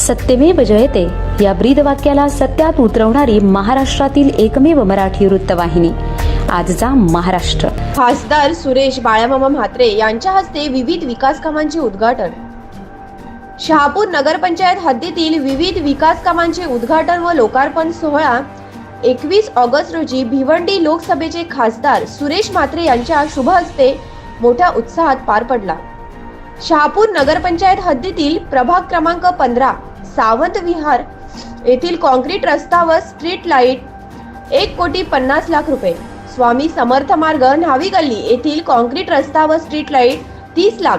सत्यमेव जयते. या ब्रीद वाक्याला सत्यात उतरवणारी महाराष्ट्रातील एकमेव मराठी वृत्तवाहिनी. आजचा महाराष्ट्र. खासदार सुरेश बाळामामा म्हात्रे यांच्या हस्ते विविध विकास कामांचे उद्घाटन. शहापूर नगरपंचायत हद्दीतील विविध विकास कामांचे उद्घाटन व लोकार्पण सोहळा एकवीस ऑगस्ट रोजी भिवंडी लोकसभेचे खासदार सुरेश म्हात्रे यांच्या शुभ हस्ते मोठ्या उत्साहात पार पडला. शहापूर नगरपंचायत हद्दीतील प्रभाग क्रमांक पंधरा सावंत विहार येथील कॉन्क्रीट रस्ता व स्ट्रीट लाइट एक कोटी पन्नास लाख रुपये. स्वामी समर्थ मार्ग न्हावी गल्ली येथील कॉन्क्रीट रस्ता व स्ट्रीट लाइट तीस लाख.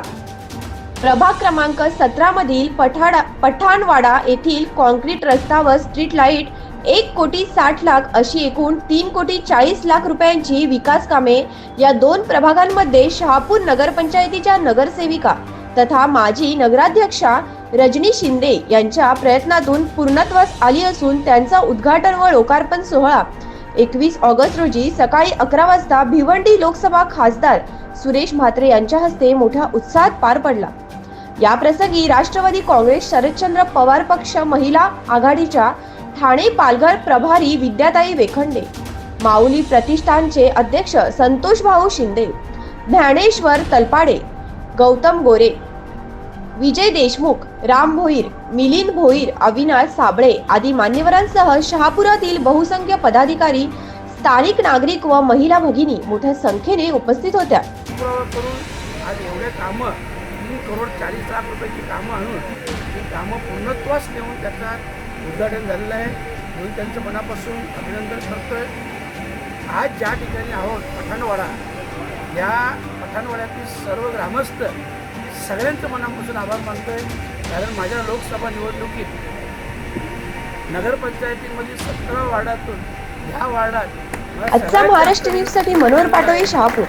प्रभाग क्रमांक सतरा मधील पठाडा पठाणवाडा येथील कॉन्क्रीट रस्ता व स्ट्रीट लाइट एक कोटी साठ लाख अशी एकूण तीन कोटी चाळीस लाख रुपयांची विकास कामे या दोन प्रभागांमध्ये शहापूर नगरपंचायतीच्या नगरसेविका तथा माजी नगराध्यक्षा रजनी शिंदे यांच्या प्रयत्नातून पूर्णत्वास आली असून त्यांचा उद्घाटन व लोकार्पण सोहळा. एकवीस ऑगस्ट रोजी सकाळी अकरा वाजता भिवंडी लोकसभा खासदार सुरेश म्हात्रे यांच्या हस्ते मोठ्या उत्साहात पार पडला. या प्रसंगी राष्ट्रवादी काँग्रेस शरदचंद्र पवार पक्ष महिला आघाडीच्या ठाणे पालघर प्रभारी विद्याताई वेखंडे माऊली प्रतिष्ठानचे अध्यक्ष संतोष भाऊ शिंदे ज्ञानेश्वर तलपाडे गौतम गोरे विजय देशमुख राम भोईर मिलिंद भोईर अविनाश साबळे आदी मान्यवरांसह शहापुरातील बहुसंख्य पदाधिकारी स्थानिक नागरिक व महिला भगिनी मोठ्या संख्येने उपस्थित होत्या. आज एवढे कामं तीन करोड चाळीस लाख रुपयाची कामं आणून ही कामं पूर्णत्वास नेऊन त्याचा उद्घाटन झालेलं आहे. म्हणून त्यांचं मनापासून अभिनंदन करतोय. आज ज्या ठिकाणी आहोत पठाणवाडा या पठाणवाड्यातील सर्व ग्रामस्थ सगळ्यांचं मनापासून आभार मानतोय. कारण माझ्या लोकसभा निवडणुकीत नगरपंचायतीमध्ये सतरा वार्डातून ह्या वार्डात आजचा महाराष्ट्र जास्त न्यूजसाठी मनोहर पाटोळे शहापूर.